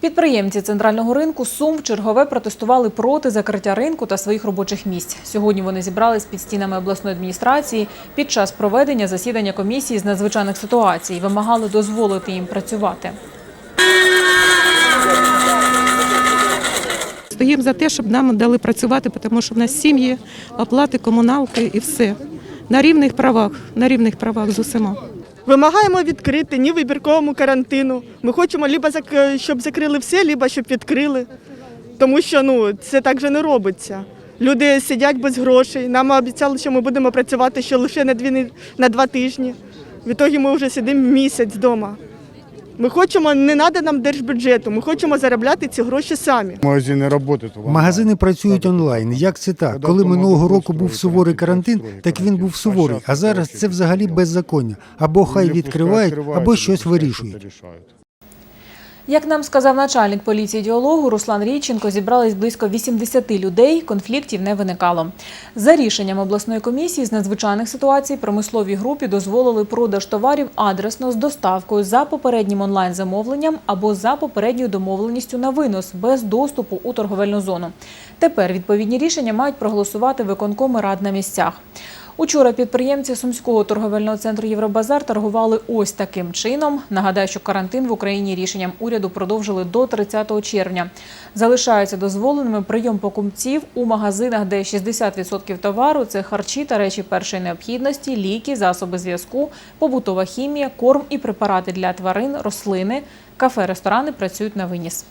Підприємці центрального ринку Сум чергове протестували проти закриття ринку та своїх робочих місць. Сьогодні вони зібрались під стінами обласної адміністрації під час проведення засідання комісії з надзвичайних ситуацій. Вимагали дозволити їм працювати. Стоїмо за те, щоб нам дали працювати, тому що в нас сім'ї, оплати, комуналки і все. На рівних правах, на рівних правах з усіма. Вимагаємо відкрити ні вибірковому карантину. Ми хочемо либо щоб закрили все, либо щоб відкрили. Тому що ну, це так же не робиться. Люди сидять без грошей. Нам обіцяли, що ми будемо працювати ще лише на, дві, на два тижні. В ми вже сидимо місяць вдома. Ми хочемо, не треба нам держбюджету, ми хочемо заробляти ці гроші самі. Магазини працюють. Магазини працюють онлайн. Як це так? Коли минулого року був суворий карантин, так він був суворий. А зараз це взагалі беззаконня. Або хай відкривають, або щось вирішують. Як нам сказав начальник поліції діалогу Руслан Річенко, зібрались близько 80 людей, конфліктів не виникало. За рішенням обласної комісії з надзвичайних ситуацій промисловій групі дозволили продаж товарів адресно з доставкою за попереднім онлайн-замовленням або за попередньою домовленістю на винос без доступу у торговельну зону. Тепер відповідні рішення мають проголосувати виконкоми рад на місцях. Учора підприємці Сумського торговельного центру Євробазар торгували ось таким чином. Нагадаю, що карантин в Україні рішенням уряду продовжили до 30 червня. Залишаються дозволеними прийом покупців у магазинах, де 60% товару це харчі та речі першої необхідності, ліки, засоби зв'язку, побутова хімія, корм і препарати для тварин, рослини. Кафе, ресторани працюють на виніс.